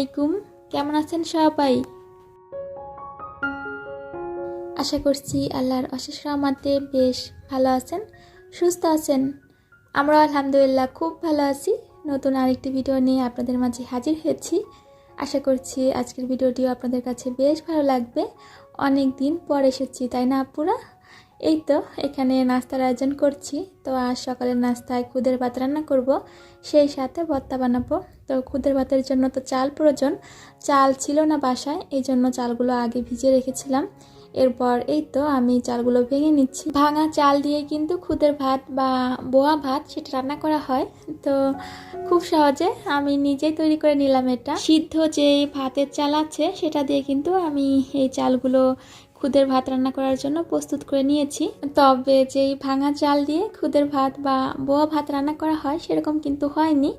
আলাইকুম। কেমন আছেন সবাই? আশা করছি আল্লাহর অশেষ রহমাতে বেশ ভালো আছেন, সুস্থ আছেন। আমরা আলহামদুলিল্লাহ খুব ভালো আছি। নতুন আরেকটি ভিডিও নিয়ে আপনাদের মাঝে হাজির হয়েছি। আশা করছি আজকের ভিডিওটিও আপনাদের কাছে বেশ ভালো লাগবে। অনেক দিন পর এসেছি, তাই না আপুরা? এই তো, এখানে নাস্তার আয়োজন করছি। তো আজ সকালের নাস্তায় খুদের ভাত রান্না করব, সেই সাথে ভর্তা বানাবো। তো খুদের ভাতের জন্য তো চাল প্রয়োজন। চাল ছিল না বাসায় এই জন্য চালগুলো আগে ভিজিয়ে রেখেছিলাম। এরপর এই তো, আমি চালগুলো ভেঙে নিচ্ছি। ভাঙা চাল দিয়ে কিন্তু খুদের ভাত বা বোয়া ভাত সেটা রান্না করা হয়। তো খুব সহজে আমি নিজেই তৈরি করে নিলাম এটা। সিদ্ধ যে ভাতের চাল আছে, সেটা দিয়ে কিন্তু আমি এই চালগুলো খুদের ভাত রান্না করার জন্য প্রস্তুত করে নিয়েছি। তবে যেই ভাঙা চাল দিয়ে খুদের ভাত বা বোয়া ভাত রান্না করা হয়, সেরকম কিন্তু হয়নি।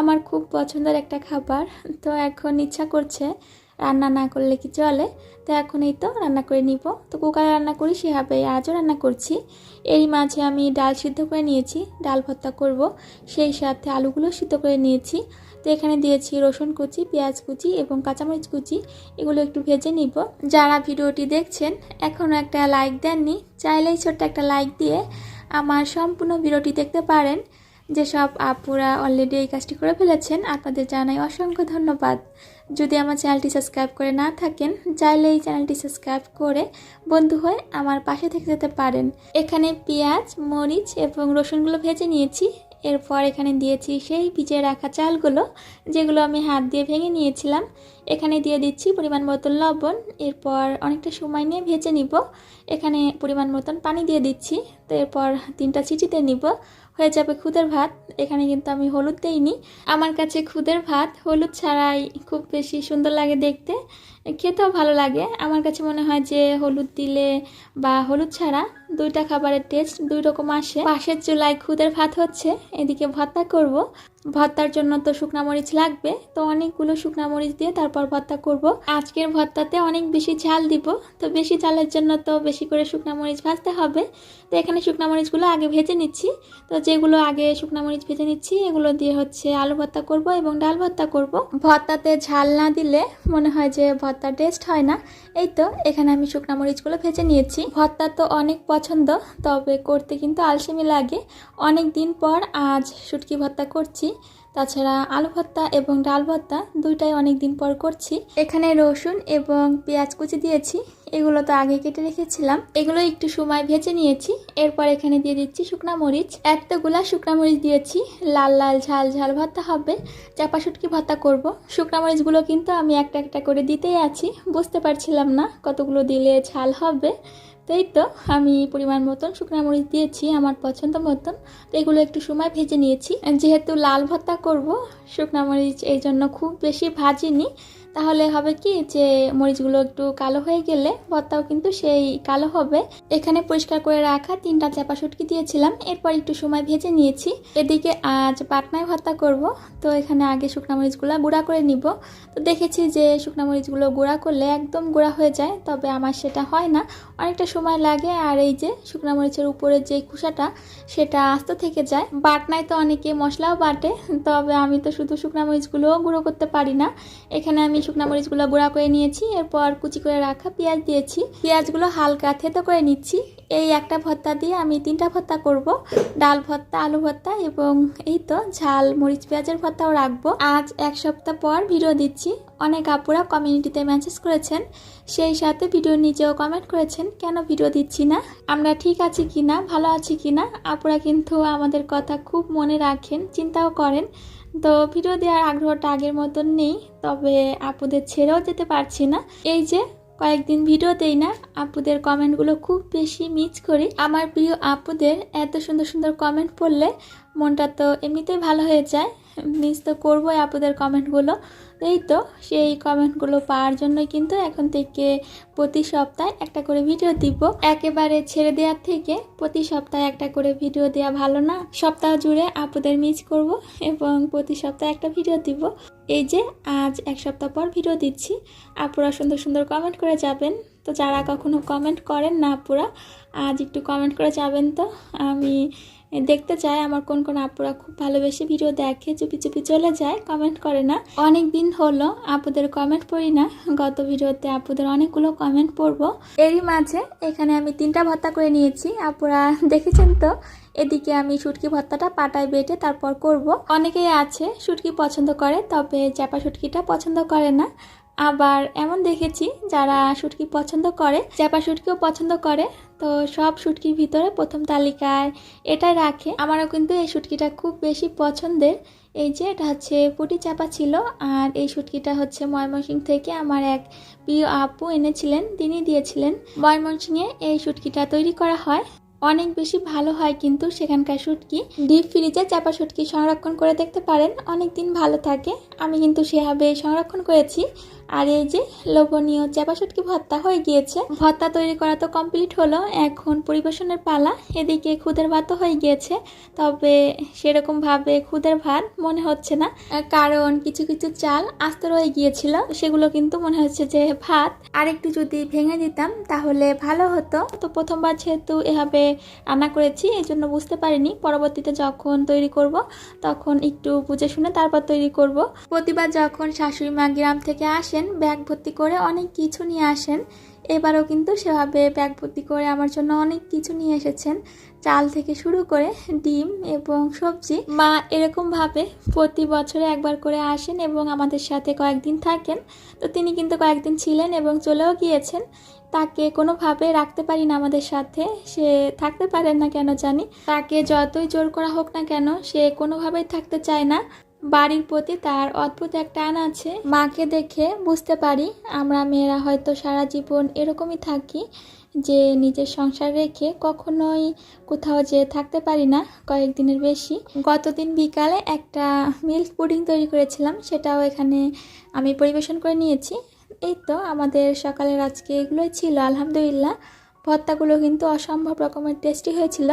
আমার খুব পছন্দের একটা খাবার। তো এখন ইচ্ছা করছে রান্না না করলে কি চলে? তো এখন এই তো রান্না করে নিব। তো কুকারে রান্না করি, সেভাবে আজও রান্না করছি। এরই মাঝে আমি ডাল সিদ্ধ করে নিয়েছি, ডাল ভর্তা করব। সেই সাথে আলুগুলো সিদ্ধ করে নিয়েছি। তো এখানে দিয়েছি রসুন কুচি, পেঁয়াজ কুচি এবং কাঁচামরিচ কুচি। এগুলো একটু ভেজে নিব। যারা ভিডিওটি দেখছেন এখনও একটা লাইক দেননি, চাইলেই ছোট্ট একটা লাইক দিয়ে আমার সম্পূর্ণ ভিডিওটি দেখতে পারেন। যেসব আপুরা অলরেডি এই কাজটি করে ফেলেছেন, আপনাদের জানাই অসংখ্য ধন্যবাদ। যদি আমার চ্যানেলটি সাবস্ক্রাইব করে না থাকেন চাইলে এই চ্যানেলটি সাবস্ক্রাইব করে বন্ধু হয়ে আমার পাশে থেকে যেতে পারেন। এখানে পেঁয়াজ, মরিচ এবং রসুনগুলো ভেজে নিয়েছি। এরপর এখানে দিয়েছি সেই ভিজে রাখা চালগুলো যেগুলো আমি হাত দিয়ে ভেঙে নিয়েছিলাম। এখানে দিয়ে দিচ্ছি পরিমাণ মতন লবণ, এরপর অনেকটা সময় নিয়ে ভেজে নিব। এখানে পরিমাণ মতন পানি দিয়ে দিচ্ছি, তো এরপর তিনটা চিচিতে নিব। হয়ে যাবে খুদের ভাত, এখানে কিন্তু আমি হলুদ দেইনি। আমার কাছে খুদের ভাত, হলুদ ছাড়াই খুব বেশি সুন্দর লাগে দেখতে, খেতেও ভালো লাগে। আমার কাছে মনে হয় যে হলুদ দিলে বা হলুদ ছাড়া দুইটা খাবারের টেস্ট দুই রকম আসে। পাশের চুলায় খুদের ভাত হচ্ছে, এদিকে ভর্তা করব। ভর্তার জন্য তো শুকনা মরিচ লাগবে, তো অনেকগুলো শুকনা মরিচ দিয়ে তারপর ভর্তা করব। আজকের ভর্তাতে অনেক বেশি ঝাল দিব, তো বেশি ঝালের জন্য তো বেশি করে শুকনা মরিচ ভাজতে হবে। তো এখানে শুকনা মরিচগুলো আগে ভেজে নিচ্ছি, তো যেগুলো আগে শুকনা মরিচ ভেজে নিচ্ছি, এগুলো দিয়ে হচ্ছে আলু ভর্তা করব এবং ডাল ভর্তা করব। ভর্তাতে ঝাল না দিলে মনে হয় যে ভর্তার টেস্ট হয় না। এই তো এখানে আমি শুকনা মরিচগুলো ভেজে নিয়েছি। ভর্তা তো অনেক পছন্দ, তবে করতে কিন্তু আলসেমি লাগে। অনেক দিন পর আজ শুটকি ভর্তা করছি। তাছাড়া আলু ভর্তা এবং ডাল ভর্তা দুইটাই অনেক দিন পর করছি। এখানে রসুন এবং পেঁয়াজ কুচি দিয়েছি। এগুলো তো আগে কেটে রেখেছিলাম। এগুলো একটু সময় ভেজে নিয়েছি। এরপর এখানে দিয়ে দিচ্ছি শুকনা মরিচ। এতগুলা শুকনা মরিচ দিয়েছি। লাল লাল ঝাল ঝাল ভর্তা হবে। চাপা শুটকি ভর্তা করব। শুকনা মরিচগুলো কিন্তু আমি একটা একটা করে দিতেই আছি। বুঝতে পারছিলাম না কতগুলো দিলে ঝাল হবে। তাই তো আমি পরিমাণ মতন শুকনো মরিচ দিয়েছি আমার পছন্দ মতন। তো এগুলো একটু সময় ভেজে নিয়েছি। যেহেতু লাল ভর্তা করব, শুকনো মরিচ এই জন্য খুব বেশি ভাজিনি। তাহলে হবে কি যে মরিচগুলো একটু কালো হয়ে গেলে ভর্তাও কিন্তু সেই কালো হবে। এখানে পরিষ্কার করে রাখা তিনটা চাপা শুটকি দিয়েছিলাম। এরপর একটু সময় ভেজে নিয়েছি। এদিকে আজ পাটনায় ভর্তা করব। তো এখানে আগে শুকনা মরিচগুলো গুঁড়া করে নিব। তো দেখেছি যে শুকনা মরিচগুলো গুঁড়া করলে একদম গুঁড়া হয়ে যায়, তবে আমার সেটা হয় না। অনেকটা সময় লাগে আর এই যে শুকনা মরিচের উপরে যে খোসাটা, সেটা আস্ত থেকে যায়। বাটনায় তো অনেকে মশলাও বাটে, তবে আমি তো শুধু শুকনা মরিচগুলোও গুঁড়ো করতে পারি না। এখানে আমি শুকনা মরিচগুলো গুঁড়া করে নিয়েছি, এরপর কুচি করে রাখা পেঁয়াজ দিয়েছি। পেঁয়াজগুলো হালকা থেতো করে নিচ্ছি। এই একটা ভর্তা দিয়ে আমি তিনটা ভর্তা করব। ডাল ভর্তা, আলু ভর্তা এবং এই তো ঝাল মরিচ পেঁয়াজের ভর্তাও রাখব। আজ এক সপ্তাহ পর ভিডিও দিচ্ছি। অনেক আপুরা কমিউনিটিতে মেসেজ করেছেন, সেই সাথে ভিডিও নিজেও কমেন্ট করেছেন, কেন ভিডিও দিচ্ছি না? আমরা ঠিক আছি কি না ভালো আছি কি না আপুরা কিন্তু আমাদের কথা খুব মনে রাখেন, চিন্তাও করেন। তো ভিডিও দেওয়ার আগ্রহটা আগের মতন নেই, তবে আপুদের ছেড়েও যেতে পারছি না। এই যে, কয়েকদিন ভিডিও দেই না, আপুদের কমেন্টগুলো খুব বেশি মিস করি। আমার প্রিয় আপুদের এত সুন্দর সুন্দর কমেন্ট পড়লে মনটা তো এমনিতেই ভালো হয়ে যায়। মিস তো করবোই আপুদের কমেন্টগুলো এই তো, সেই কমেন্টগুলো পাওয়ার জন্যই কিন্তু এখন থেকে প্রতি সপ্তাহে একটা করে ভিডিও দিব। একেবারে ছেড়ে দেওয়ার থেকে প্রতি সপ্তাহে একটা করে ভিডিও দেওয়া ভালো না। সপ্তাহ জুড়ে আপুদের মিস করব এবং প্রতি সপ্তাহে একটা ভিডিও দিব। এই যে, আজ এক সপ্তাহ পর ভিডিও দিচ্ছি। আপুরা সুন্দর সুন্দর কমেন্ট করে যাবেন। তো যারা কখনো কমেন্ট করেন না আপুরা, আজ একটু কমেন্ট করে যাবেন তো। আমি দেখতে চায় আমার কোন কোন আপুরা খুব ভালোবেসে ভিডিও দেখে, চুপি চুপি চলে যায় কমেন্ট করে না। অনেক দিন হলো আপুদের কমেন্ট পড়ি না। গত ভিডিওতে আপুদের অনেকগুলো কমেন্ট পড়ব। এরই মাঝে এখানে আমি তিনটা ভর্তা করে নিয়েছি। আপুরা দেখেছেন তো? এদিকে আমি শুটকি ভর্তাটা পাটায় বেটে তারপর করব। অনেকেই আছে শুটকি পছন্দ করে, তবে চাপা শুটকিটা পছন্দ করে না। আবার এমন দেখেছি যারা শুটকি পছন্দ করে চাপা শুটকিও পছন্দ করে, তো সব শুটকির ভিতরে প্রথম তালিকায় এটাই রাখে। আমারও কিন্তু এই শুটকিটা খুব বেশি পছন্দের। এই যে এটা হচ্ছে পুটি চাপা ছিল আর এই শুটকিটা হচ্ছে ময়মনসিং থেকে আমার এক প্রিয় আপু এনেছিলেন, তিনি দিয়েছিলেন। ময়মনসিংয়ে এই শুটকিটা তৈরি করা হয়। অনেক বেশি ভালো হয় কিন্তু সেখানকার শুটকি ডিপ ফ্রিজে চাপা শুটকি সংরক্ষণ করে দেখতে পারেন। অনেক দিন ভালো থাকে। আমি কিন্তু সেভাবে সংরক্ষণ করেছি। আর এই যে লোভনীয় চাপা শুটকি ভর্তা হয়ে গিয়েছে। ভর্তা তৈরি করা তো কমপ্লিট হলো। এখন পরিবেশনের পালা। এদিকে খুদের ভাতও হয়ে গিয়েছে। তবে সেরকম ভাবে খুদের ভাত মনে হচ্ছে না। কারণ কিছু কিছু চাল আস্ত রয়ে গিয়েছিল। সেগুলো কিন্তু মনে হচ্ছে যে ভাত। আর একটু যদি ভেঙে দিতাম তাহলে ভালো হতো। তো প্রথমবার যেহেতু এভাবে রান্না করেছি, এই জন্য বুঝতে পারিনি। পরবর্তীতে যখন তৈরি করব, তখন একটু বুঝে শুনে তারপর তৈরি করব। প্রতিবার যখন শাশুড়ি মা গ্রাম থেকে আসেন, ব্যাগ ভর্তি করে অনেক কিছু নিয়ে আসেন। এবারও কিন্তু সেভাবে ব্যাগ ভর্তি করে আমার জন্য অনেক কিছু নিয়ে এসেছেন। চাল থেকে শুরু করে ডিম এবং সবজি। মা এরকমভাবে প্রতি বছরে একবার করে আসেন এবং আমাদের সাথে কয়েকদিন থাকেন। তো তিনি কিন্তু কয়েকদিন ছিলেন এবং চলেও গিয়েছেন। তাকে কোনোভাবে রাখতে পারি না আমাদের সাথে। সে থাকতে পারেন না কেন জানি? তাকে যতই জোর করা হোক না কেন, সে কোনোভাবেই থাকতে চায় না। বাড়ির প্রতি তার অদ্ভুত এক টান আছে। মাকে দেখে বুঝতে পারি, আমরা মেয়েরা হয়তো সারা জীবন এরকমই থাকি, যে নিজের সংসার রেখে কখনোই কোথাও যে থাকতে পারি না কয়েকদিনের বেশি। গতদিন বিকালে একটা মিল্ক পুডিং তৈরি করেছিলাম, সেটাও এখানে আমি পরিবেশন করে নিয়েছি। এই তো আমাদের সকালের আজকে এগুলোই ছিল, আলহামদুলিল্লাহ। ভর্তাগুলো কিন্তু অসম্ভব রকমের টেস্টি হয়েছিল।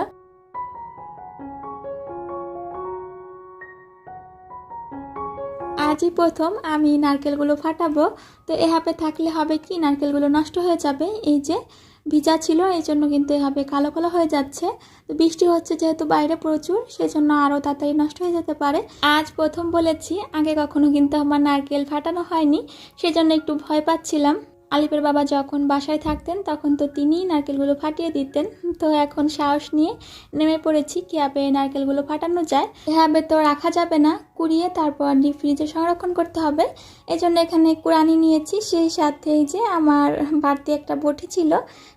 আজই প্রথম আমি নারকেলগুলো ফাটাবো। তো এভাবে থাকলে হবে কি? নারকেলগুলো নষ্ট হয়ে যাবে। এই যে ভিজা ছিল, এই জন্য কিন্তু এভাবে কালো কালো হয়ে যাচ্ছে। তো বৃষ্টি হচ্ছে যেহেতু বাইরে প্রচুর, সেজন্য আরও তাড়াতাড়ি নষ্ট হয়ে যেতে পারে। আজ প্রথম বলেছি, আগে কখনো কিন্তু আমার নারকেল ফাটানো হয়নি, সেজন্য একটু ভয় পাচ্ছিলাম। আলিপের বাবা যখন বাসায় থাকতেন, তখন তো তিনিই নারকেলগুলো ফাটিয়ে দিতেন। তো এখন সাহস নিয়ে নেমে পড়েছি কীভাবে নারকেলগুলো ফাটানো যায়, এভাবে তো রাখা যাবে না। কুড়িয়ে তারপর ডিপ ফ্রিজে সংরক্ষণ করতে হবে। এই জন্য এখানে কুড়ানি নিয়েছি। সেই সাথে যে আমার বাড়তি একটা বটি ছিল,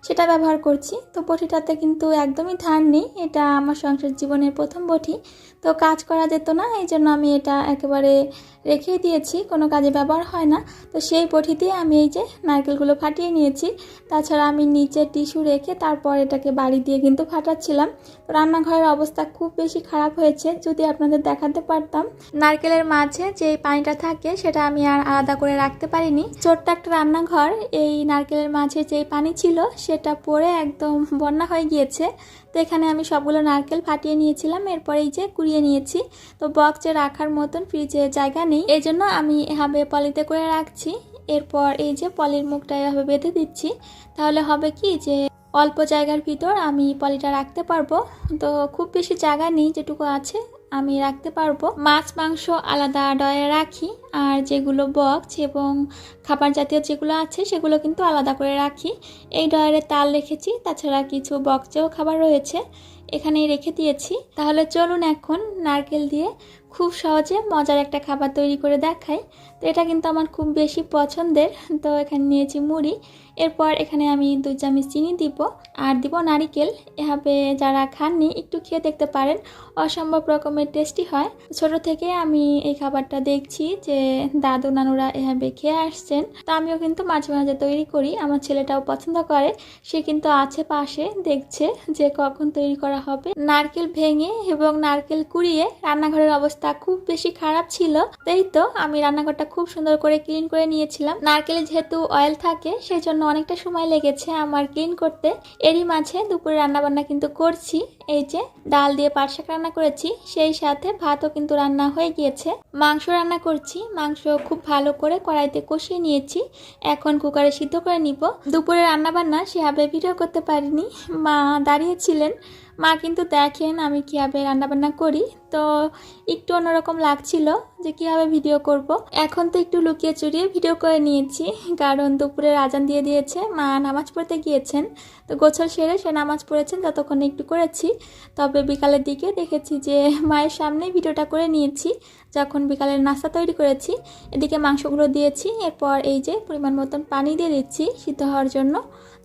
সেটা ব্যবহার করছি। তো বটিটাতে কিন্তু একদমই ধার নেই। এটা আমার সংসার জীবনের প্রথম বটি। তো কাজ করা যেত না, এই জন্য আমি এটা একেবারে রেখেই দিয়েছি, কোনো কাজে ব্যবহার হয় না। তো সেই পঠিতে আমি এই যে নারকেলগুলো ফাটিয়ে নিয়েছি। তাছাড়া আমি নিচে টিস্যু রেখে তারপর এটাকে বাড়ি দিয়ে কিন্তু ফাটাচ্ছিলাম। রান্নাঘরের অবস্থা খুব বেশি খারাপ হয়েছে, যদি আপনাদের দেখাতে পারতাম। নারকেলের মাঝে যে পানিটা থাকে, সেটা আমি আর আলাদা করে রাখতে পারিনি। ছোট্ট একটা রান্নাঘর, এই নারকেলের মাঝে যে পানি ছিল, সেটা পরে একদম বন্যা হয়ে গিয়েছে। তো এখানে আমি সবগুলো নারকেল ফাটিয়ে নিয়েছিলাম, এরপর এই যে কুড়িয়ে নিয়েছি। তো বক্সে রাখার মতন ফ্রিজে জায়গা নেই এই জন্য আমি এভাবে পলিতে করে রাখছি। এরপর এই যে পলির মুখটা এভাবে বেঁধে দিচ্ছি। তাহলে হবে কি যে অল্প জায়গার ভিতর আমি পলিটা রাখতে পারব। তো খুব বেশি জায়গা নেই, যেটুকু আছে, আমি রাখতে পারব। মাছ, মাংস আলাদা ডয়ে রাখি, আর যেগুলো বক্স এবং খাবার জাতীয় যেগুলো আছে, সেগুলো কিন্তু আলাদা করে রাখি। এই ডয়ারে তাল রেখেছি, তাছাড়া কিছু বক্সেও খাবার রয়েছে, এখানেই রেখে দিয়েছি। তাহলে চলুন এখন নারকেল দিয়ে খুব সহজে মজার একটা খাবার তৈরি করে দেখাই। তো এটা কিন্তু আমার খুব বেশি পছন্দের। তো এখানে নিয়েছি মুড়ি। এরপর এখানে আমি দুই চামচ চিনি দিব আর দিব নারিকেল। এভাবে যারা খাননি, একটু খেয়ে দেখতে পারেন। অসম্ভব রকমের টেস্টি হয়। ছোট থেকে আমি এই খাবারটা দেখছি যে দাদু, নানুরা এভাবে খেয়ে আসছেন। তো আমিও কিন্তু মাঝে মাঝে তৈরি করি। আমার ছেলেটাও পছন্দ করে। সে কিন্তু আছে পাশে, দেখছে যে কখন তৈরি করা হবে। নারকেল ভেঙে এবং নারকেল কুড়িয়ে রান্নাঘরের অবস্থা খুব বেশি খারাপ ছিল। তাই তো আমি রান্নাঘরটা খুব সুন্দর করে ক্লিন করে নিয়েছিলাম। নারকেলে যেহেতু অয়েল থাকে সেই জন্য অনেকটা সময় লেগেছে আমার ক্লিন করতে। এরই মাঝে দুপুরে রান্নাবান্না কিন্তু করছি। এই যে ডাল দিয়ে পাট শাক রান্না করেছি, সেই সাথে ভাতও কিন্তু রান্না হয়ে গিয়েছে। মাংস রান্না করছি, মাংস খুব ভালো করে কড়াইতে কষিয়ে নিয়েছি। এখন কুকারে সিদ্ধ করে নিব। দুপুরে রান্নাবান্না সেভাবে ভিডিও করতে পারিনি, মা দাঁড়িয়েছিলেন মা কিন্তু দেখেন আমি কীভাবে রান্নাবান্না করি। তো একটু অন্যরকম লাগছিল যে কীভাবে ভিডিও করব। এখন তো একটু লুকিয়ে চুরিয়ে ভিডিও করে নিয়েছি, কারণ দুপুরে আজান দিয়ে দিয়েছে, মা নামাজ পড়তে গিয়েছেন। তো গোছল সেরে সে নামাজ পড়েছেন ততক্ষণে একটু করেছি। তবে বিকালের দিকে দেখেছি যে মায়ের সামনে ভিডিওটা করে নিয়েছি। যখন বিকালের নাস্তা তৈরি করেছি, এদিকে মাংসগুলো দিয়েছি, এরপর এই যে পরিমাণ মতন পানি দিয়ে দিচ্ছি সিদ্ধ হওয়ার জন্য।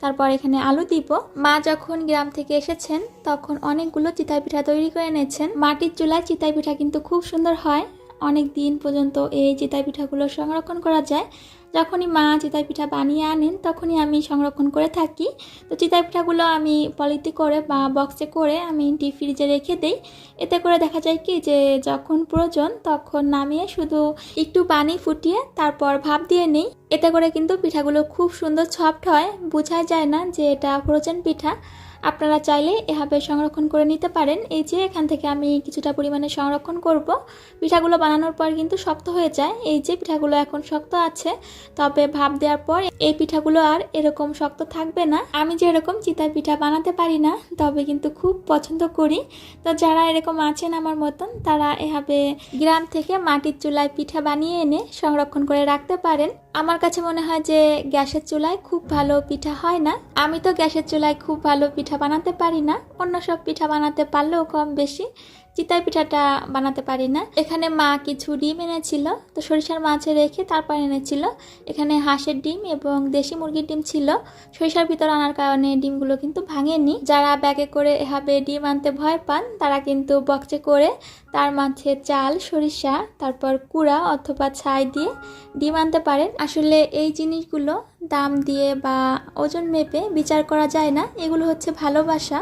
তারপর এখানে আলু দিব। মা যখন গ্রাম থেকে এসেছেন, তখন অনেকগুলো চিতাই পিঠা তৈরি করে এনেছেন। মাটির চুলায় চিতাই পিঠা কিন্তু খুব সুন্দর হয়। অনেক দিন পর্যন্ত এই চিতাই পিঠাগুলো সংরক্ষণ করা যায়। যখনই মা চিতাই পিঠা বানিয়ে আনেন, তখনই আমি সংরক্ষণ করে থাকি। তো চিতাই পিঠাগুলো আমি পলিতে করে বা বক্সে করে আমি ডিপ ফ্রিজে রেখে দিই। এতে করে দেখা যায় কি যে, যখন প্রয়োজন তখন নামিয়ে শুধু একটু পানি ফুটিয়ে তারপর ভাপ দিয়ে নিই। এতে করে কিন্তু পিঠাগুলো খুব সুন্দর সফট হয়। বোঝাই যায় না যে এটা ফ্রোজেন পিঠা। আপনারা চাইলে এভাবে সংরক্ষণ করে নিতে পারেন। এই যে, এখান থেকে আমি কিছুটা পরিমাণে সংরক্ষণ করব। পিঠাগুলো বানানোর পর কিন্তু শক্ত হয়ে যায়। এই যে, পিঠাগুলো এখন শক্ত আছে। তবে ভাপ দেওয়ার পর এই পিঠাগুলো আর এরকম শক্ত থাকবে না। আমি যে এরকম চিতার পিঠা বানাতে পারি না, তবে কিন্তু খুব পছন্দ করি। তো যারা এরকম আছেন আমার মতন, তারা এভাবে গ্রাম থেকে মাটির চুলায় পিঠা বানিয়ে এনে সংরক্ষণ করে রাখতে পারেন। আমার কাছে মনে হয় যে গ্যাসের চুলায় খুব ভালো পিঠা হয় না। আমি তো গ্যাসের চুলায় খুব ভালো পিঠা বানাতে পারি না। অন্য সব পিঠা বানাতে পারলেও কম বেশি। চিতাই পিঠাটা বানাতে পারি না। এখানে মা কিছু ডিম এনেছিল, তো সরিষার মাছে রেখে তারপর এনেছিল। এখানে হাঁসের ডিম এবং দেশি মুরগির ডিম ছিল। সরিষার ভিতর আনার কারণে ডিমগুলো কিন্তু ভাঙেনি। যারা ব্যাগে করে এভাবে ডিম আনতে ভয় পান, তারা কিন্তু বক্সে করে তার মাঝে চাল, সরিষা, তারপর কুড়া অথবা ছাই দিয়ে ডিম আনতে পারেন। আসলে এই জিনিসগুলো দাম দিয়ে বা ওজন মেপে বিচার করা যায় না। এগুলো হচ্ছে ভালোবাসা।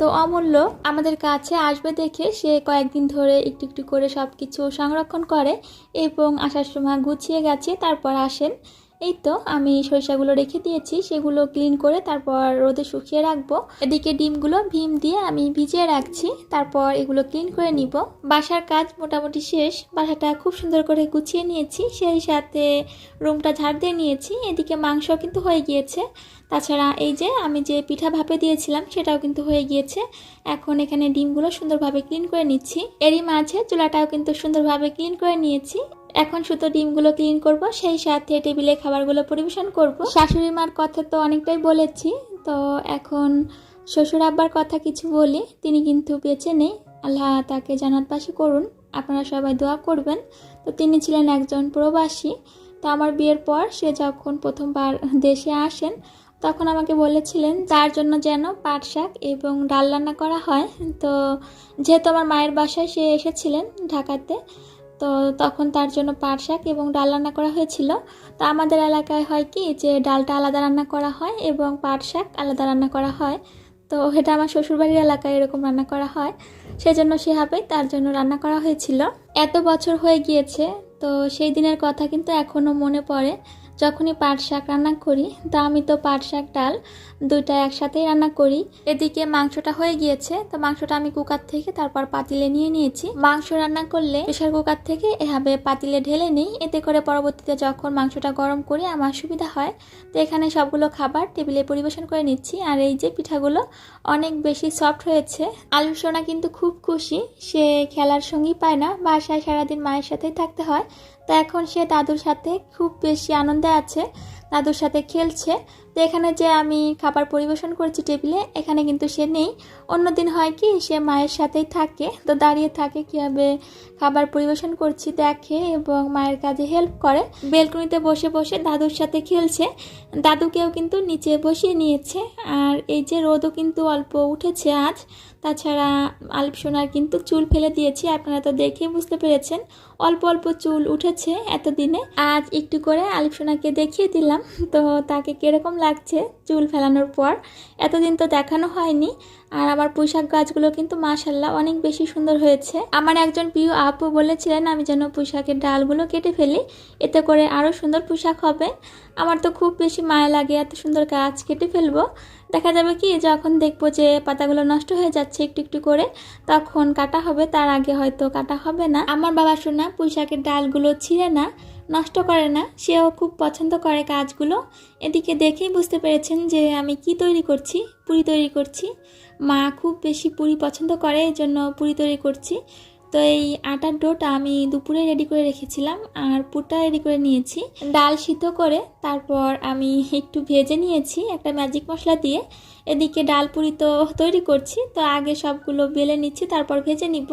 তো অমূল্য আমাদের কাছে আসবে দেখে সে কয়েকদিন ধরে একটু একটু করে সব কিছু সংরক্ষণ করে এবং আসার সময় গুছিয়ে গেছে, তারপর আসেন। এই তো আমি সরিষাগুলো রেখে দিয়েছি, সেগুলো ক্লিন করে তারপর রোদে শুকিয়ে রাখব। এদিকে ডিমগুলো ভীম দিয়ে আমি ভিজিয়ে রাখছি, তারপর এগুলো ক্লিন করে নিব। বাসার কাজ মোটামুটি শেষ, বাসাটা খুব সুন্দর করে গুছিয়ে নিয়েছি, সেই সাথে রুমটা ঝাড় দিয়ে নিয়েছি, এদিকে মাংস কিন্তু হয়ে গিয়েছে। তাছাড়া এই যে আমি যে পিঠা ভাপে দিয়েছিলাম সেটাও কিন্তু হয়ে গিয়েছে। এখন এখানে ডিমগুলো সুন্দরভাবে ক্লিন করে নিচ্ছি। এরই মাঝে চুলাটাও কিন্তু সুন্দরভাবে ক্লিন করে নিয়েছি। এখন শুধু ডিমগুলো ক্লিন করব, সেই সাথে টেবিলে খাবারগুলো পরিবেশন করব। শাশুড়ি মার কথা তো অনেকটাই বলেছি, তো এখন শ্বশুর আব্বার কথা কিছু বলি, তিনি কিন্তু বেঁচে নেই। আল্লাহ তাকে জানাতবাসী করুন, আপনারা সবাই দোয়া করবেন। তো তিনি ছিলেন একজন প্রবাসী, তো আমার বিয়ের পর সে যখন প্রথমবার দেশে আসেন তখন আমাকে বলেছিলেন, তার জন্য যেন পাট শাক এবং ডাল রান্না করা হয়। তো যেহেতু আমার মায়ের বাসায় সে এসেছিলেন ঢাকাতে, তো তখন তার জন্য পাট শাক এবং ডাল রান্না করা হয়েছিল। তো আমাদের এলাকায় হয় কি যে, ডালটা আলাদা রান্না করা হয় এবং পাট শাক আলাদা রান্না করা হয়। তো এটা আমার শ্বশুরবাড়ির এলাকায় এরকম রান্না করা হয়। সেজন্য সেভাবে তার জন্য রান্না করা হয়েছিল। এত বছর হয়ে গিয়েছে, তো সেই দিনের কথা কিন্তু এখনও মনে পড়ে। যখনই পাট শাক রান্না করি, তো আমি তো পাট শাক, ডাল দুইটা একসাথেই রান্না করি। এদিকে মাংসটা হয়ে গিয়েছে, তো মাংসটা আমি কুকার থেকে তারপর পাতিলে নিয়ে নিয়েছি। মাংস রান্না করলে প্রেশার কুকার থেকে এভাবে পাতিলে ঢেলে নিই, এতে করে পরবর্তীতে যখন মাংসটা গরম করি, আমার সুবিধা হয়। তো এখানে সবগুলো খাবার টেবিলে পরিবেশন করে নিচ্ছি, আর এই যে পিঠাগুলো অনেক বেশি সফট হয়েছে। আলু সোনা কিন্তু খুব খুশি, সে খেলার সঙ্গী পায় না, বাসায় সারাদিন মায়ের সাথেই থাকতে হয়। তো এখন সে দাদুর সাথে খুব বেশি আনন্দে আছে দাদুর সাথে খেলছে। তো এখানে যে আমি খাবার পরিবেশন করেছি টেবিলে, এখানে কিন্তু সে নেই। অন্যদিন হয় কি, সে মায়ের সাথেই থাকে, তো দাঁড়িয়ে থাকে কীভাবে খাবার পরিবেশন করছি দেখে এবং মায়ের কাজে হেল্প করে। বেলকনিতে বসে বসে দাদুর সাথে খেলছে। দাদুকেও কিন্তু নিচে বসিয়ে নিয়েছে। আর এই যে রোদও কিন্তু অল্প উঠেছে আজ, তাছাড়া আলিপ সোনার কিন্তু চুল ফেলে দিয়েছি, আপনারা তো দেখেই বুঝতে পেরেছেন। অল্প অল্প চুল উঠেছে এতদিনে। আজ একটু করে আলিপ সোনাকে দেখিয়ে দিলাম। তো তাকে কীরকম লাগছে চুল ফেলানোর পর। এতদিন তো দেখানো হয়নি। আর আমার পোশাক গাছগুলো কিন্তু মাশাল্লাহ অনেক বেশি সুন্দর হয়েছে। আমার একজন প্রিয় আপু বলেছিলেন, আমি যেন পোশাকের ডালগুলো কেটে ফেলি, এতে করে আরও সুন্দর পোশাক হবে। আমার তো খুব বেশি মায়া লাগে এত সুন্দর গাছ কেটে ফেলব। দেখা যাবে কি, যখন দেখব যে পাতাগুলো নষ্ট হয়ে যাচ্ছে একটু একটু করে, তখন কাটা হবে। তার আগে হয়তো কাটা হবে না। আমার বাবা শোনা পোশাকের ডালগুলো ছিঁড়ে না। নষ্ট করে না, সেও খুব পছন্দ করে কাজগুলো। এদিকে দেখেই বুঝতে পেরেছেন যে আমি কি তৈরি করছি, পুরি তৈরি করছি। মা খুব বেশি পুরি পছন্দ করে এই জন্য পুরি তৈরি করছি। তো এই আটার ডোটা আমি দুপুরে রেডি করে রেখেছিলাম, আর পুরটা রেডি করে নিয়েছি। ডাল সিদ্ধ করে তারপর আমি একটু ভেজে নিয়েছি একটা ম্যাজিক মশলা দিয়ে। এদিকে ডাল পুরি তো তৈরি করছি, তো আগে সবগুলো বেলে নিচ্ছি, তারপর ভেজে নিব।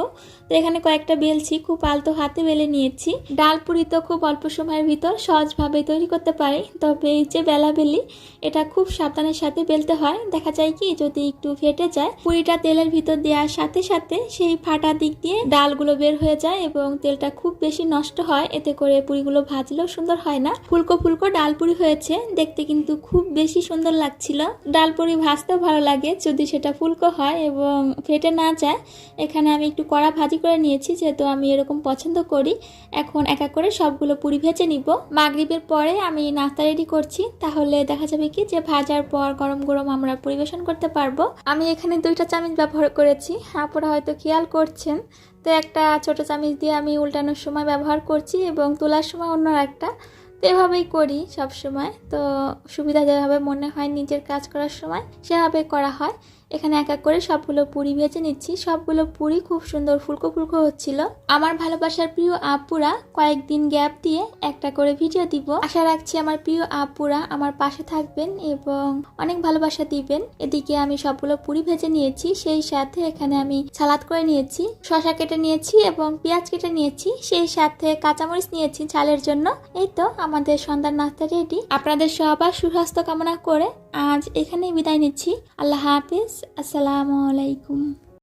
তো এখানে কয়েকটা বেলছি, খুব আলতো হাতে বেলে নিয়েছি। ডাল পুরি তো খুব অল্প সময়ের ভিতর সহজভাবে তৈরি করতে পারি, তবে এই যে বেলা বেলি এটা খুব সাবধানের সাথে বেলতে হয়। দেখা যায় কি, যদি একটু ফেটে যায়, পুরিটা তেলের ভিতর দেওয়ার সাথে সাথে সেই ফাটা দিক দিয়ে ডালগুলো বের হয়ে যায় এবং তেলটা খুব বেশি নষ্ট হয়। এতে করে পুরিগুলো ভাজলেও সুন্দর হয় না। ফুলকো ফুলকো ডাল পুরি হয়েছে। দেখতে কিন্তু খুব বেশি সুন্দর লাগছিল। ডাল পুরি ভাজতেও ভালো লাগে যদি সেটা ফুলকো হয় এবং ফেটে না যায়। এখানে আমি একটু কড়া ভাজি করে নিয়েছি যেহেতু আমি এরকম পছন্দ করি। এখন এক এক করে সবগুলো পুরি ভেজে নিব। মাগরিবের পরে আমি নাস্তা রেডি করছি। তাহলে দেখা যাবে কি যে ভাজার পর গরম গরম আমরা পরিবেশন করতে পারব। আমি এখানে দুইটা চামচ ব্যবহার করেছি। আপনারা হয়তো খেয়াল করছেন তো একটা ছোট চামিচ দিয়ে আমি উল্টানোর সময় ব্যবহার করছি এবং তোলার সময় অন্য একটা তো এভাবেই করি সব সময় তো সুবিধা যেভাবে মনে হয় নিজের কাজ করার সময়, সেভাবে করা হয়। এখানে এক এক করে সবগুলো পুরি ভেজে নিচ্ছি। সবগুলো পুরি খুব সুন্দর ফুলকো ফুলকো হচ্ছিল। আমার ভালোবাসার প্রিয় আপুরা কয়েকদিন গ্যাপ দিয়ে একটা করে ভিডিও দিব। আশা রাখছি আমার প্রিয় আপুরা আমার পাশে থাকবেন এবং অনেক ভালোবাসা দিবেন। এদিকে আমি সবগুলো পুরি ভেজে নিয়েছি, সেই সাথে এখানে আমি সালাদ করে নিয়েছি শশা কেটে নিয়েছি এবং পেঁয়াজ কেটে নিয়েছি, সেই সাথে কাঁচামরিচ নিয়েছি ঝালের জন্য। এই তো আমাদের সন্ধ্যার নাস্তা রেডি। আপনাদের সবার সুস্বাস্থ্য কামনা করে আজ এখানেই বিদায় নিচ্ছি। আল্লাহ হাফিজ। আসসালামু আলাইকুম।